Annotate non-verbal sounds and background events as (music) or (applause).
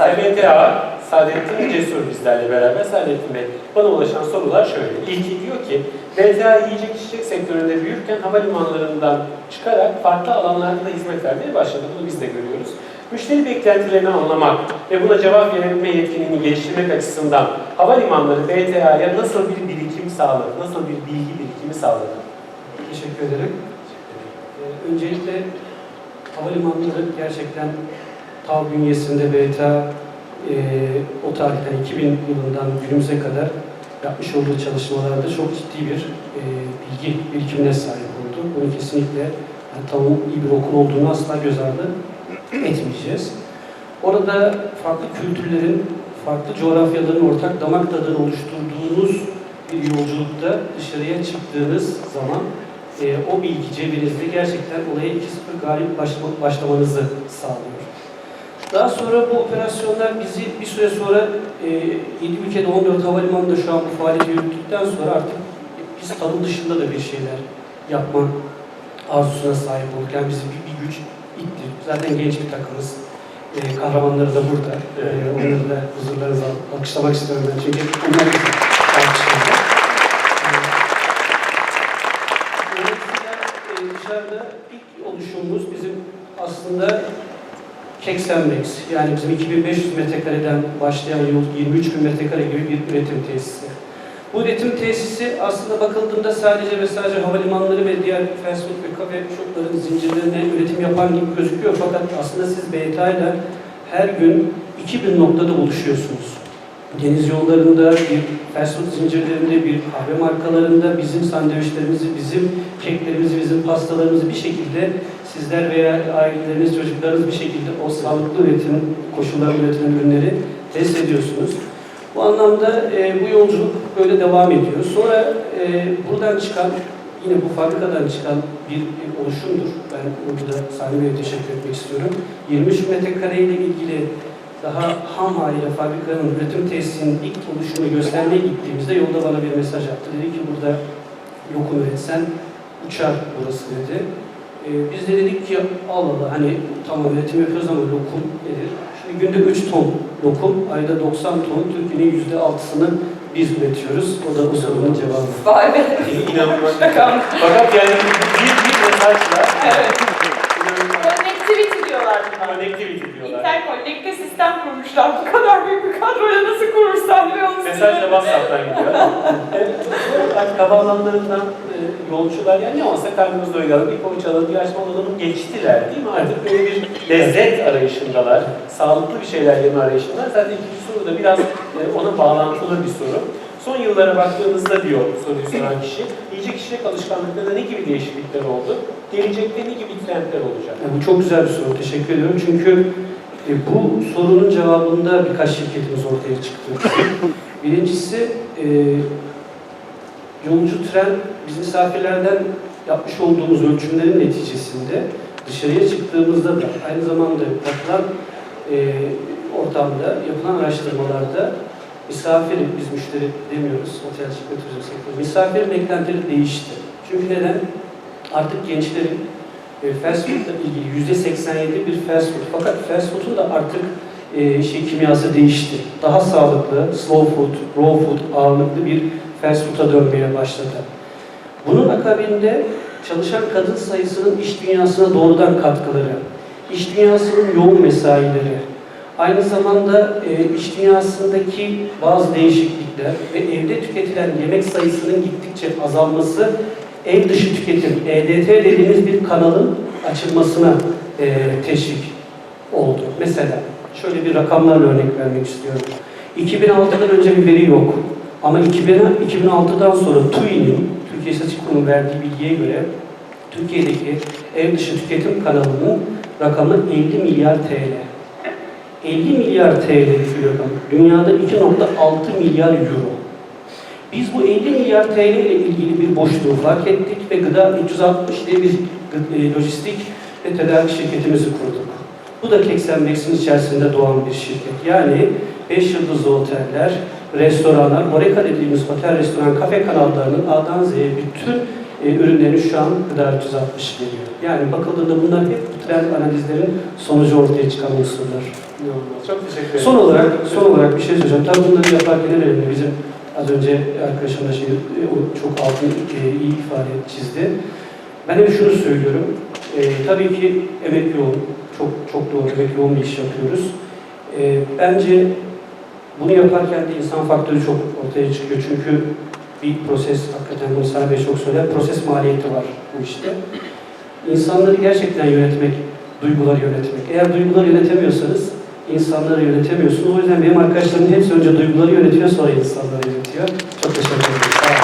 Sayın BTA, Saadettin Cesur bizlerle beraber. Saadettin Bey, bana ulaşan sorular şöyle. İlki diyor ki, BTA yiyecek içecek sektöründe büyürken havalimanlarından çıkarak farklı alanlarda da hizmet vermeye başladı. Bunu biz de görüyoruz. Müşteri beklentilerini anlamak ve buna cevap verebilme yetkinliğini geliştirmek açısından havalimanları BTA'ya nasıl bir birikim sağladı, nasıl bir bilgi birikimi sağladı? Teşekkür ederim. Ee, öncelikle havalimanları gerçekten TAV bünyesinde BTA e, o tarihten 2000 yılından günümüze kadar yapmış olduğu çalışmalarda çok ciddi bir e, bilgi birikimine sahip oldu. Bunu kesinlikle yani TAV'ın iyi bir okul olduğunu asla göz ardı etmeyeceğiz. Orada farklı kültürlerin, farklı coğrafyaların ortak damak tadını oluşturduğunuz bir yolculukta dışarıya çıktığınız zaman e, o bilgi cebinizde gerçekten olaya 2-0 galip başlama, başlamanızı sağlıyor. Daha sonra bu operasyonlar bizi bir süre sonra e, 7 ülkede 14 havalimanında şu an bu faaliyeti yürüttükten sonra artık biz tanım dışında da bir şeyler yapma arzusuna sahip olduk. Yani bizi bir, bir güç itti. Zaten genç bir takımız. E, kahramanları da burada. E, onları da huzurlarınıza alkışlamak istiyorum ben. Çünkü onlar alkışlayacak. Dolayısıyla e, dışarıda ilk oluşumumuz bizim aslında Keksenmex. Yani bizim 2500 metrekareden başlayan yol 23 bin metrekare gibi bir üretim tesisi. Bu üretim tesisi aslında bakıldığında sadece ve sadece havalimanları ve diğer fast food ve kafe shopların zincirlerine üretim yapan gibi gözüküyor. Fakat aslında siz BTA ile her gün 2000 noktada buluşuyorsunuz. Deniz yollarında, bir fast food zincirlerinde, bir kahve markalarında bizim sandviçlerimizi, bizim keklerimizi, bizim pastalarımızı bir şekilde sizler veya aileleriniz, çocuklarınız bir şekilde o sağlıklı üretim, koşullarla üretilen ürünleri test ediyorsunuz. Bu anlamda e, bu yolculuk böyle devam ediyor. Sonra e, buradan çıkan, yine bu fabrikadan çıkan bir, bir oluşumdur. Ben burada Sami Bey'e teşekkür etmek istiyorum. 23 metrekare ile ilgili daha ham haliyle fabrikanın üretim tesisinin ilk oluşumu göstermeye gittiğimizde yolda bana bir mesaj attı. Dedi ki burada lokum üretsen uçar burası dedi. Ee, biz de dedik ki Allah Allah hani tamam üretim yapıyoruz ama lokum nedir? Şimdi günde 3 ton lokum, ayda 90 ton, Türkiye'nin %6'sını biz üretiyoruz. O da o sorunun cevabı. Vay be. İnanılmaz. Fakat yani bir, bir mesajla Evet. Connectivity diyorlar buna. Connectivity diyorlar. Interconnect'te sistem kurmuşlar. Bu kadar büyük bir kadroya nasıl kurursan ve onu Mesaj da WhatsApp'tan gidiyor. Havaalanlarından e, yolcular yani ne olsa karnımız doyuralım, bir poğaça alalım, bir açma alalım geçtiler değil mi? Artık böyle bir lezzet arayışındalar, sağlıklı bir şeyler yeme arayışındalar. Zaten ikinci soru da biraz e, ona bağlantılı bir soru. Son yıllara baktığımızda diyor soruyu soran kişi, yiyecek içecek alışkanlıklarında ne gibi değişiklikler oldu? Gelecekte ne gibi trendler olacak? Yani bu çok güzel bir soru. Teşekkür ediyorum. Çünkü e, bu sorunun cevabında birkaç şirketimiz ortaya çıktı. (laughs) Birincisi e, yolcu tren biz misafirlerden yapmış olduğumuz ölçümlerin neticesinde dışarıya çıktığımızda da aynı zamanda yapılan e, ortamda yapılan araştırmalarda misafir, biz müşteri demiyoruz, otel şirket turizm sektörü, misafirin beklentileri değişti. Çünkü neden? Artık gençlerin e, fast food'la ilgili yüzde 87 bir fast food. Fakat fast food'un da artık e, şey kimyası değişti. Daha sağlıklı, slow food, raw food ağırlıklı bir fast food'a dönmeye başladı. Bunun akabinde çalışan kadın sayısının iş dünyasına doğrudan katkıları, iş dünyasının yoğun mesaileri, aynı zamanda e, iş dünyasındaki bazı değişiklikler ve evde tüketilen yemek sayısının gittikçe azalması ev dışı tüketim, EDT dediğimiz bir kanalın açılmasına e, teşvik oldu. Mesela şöyle bir rakamlarla örnek vermek istiyorum. 2006'dan önce bir veri yok. Ama 2000 2006'dan sonra TÜİ'nin, Türkiye İstatistik Kurumu verdiği bilgiye göre Türkiye'deki ev dışı tüketim kanalının rakamı 50 milyar TL. 50 milyar TL bir rakam. Dünyada 2.6 milyar euro. Biz bu 50 milyar TL ile ilgili bir boşluğu fark ettik ve Gıda 360 diye bir e, lojistik ve tedarik şirketimizi kurduk. Bu da Keksenbex'in içerisinde doğan bir şirket. Yani 5 yıldızlı oteller, restoranlar, Horeca dediğimiz otel, restoran, kafe kanallarının A'dan Z'ye bütün e, ürünlerini şu an Gıda 360 veriyor. Yani bakıldığında bunlar hep trend analizlerin sonucu ortaya çıkan unsurlar. Çok teşekkür ederim. Son olarak, son olarak bir şey söyleyeceğim. Tabii bunları yaparken en önemli bizim az önce arkadaşım da şey, e, çok altın e, iyi ifade çizdi. Ben hep şunu söylüyorum. E, tabii ki emek yoğun, çok çok doğru emek yoğun bir iş yapıyoruz. E, bence bunu yaparken de insan faktörü çok ortaya çıkıyor. Çünkü bir proses, hakikaten Sami Bey çok söyler, proses maliyeti var bu işte. İnsanları gerçekten yönetmek, duyguları yönetmek. Eğer duyguları yönetemiyorsanız insanları yönetemiyorsunuz. O yüzden benim arkadaşlarımın hepsi önce duyguları yönetiyor, sonra insanları yönetiyor. Çok teşekkür ederim.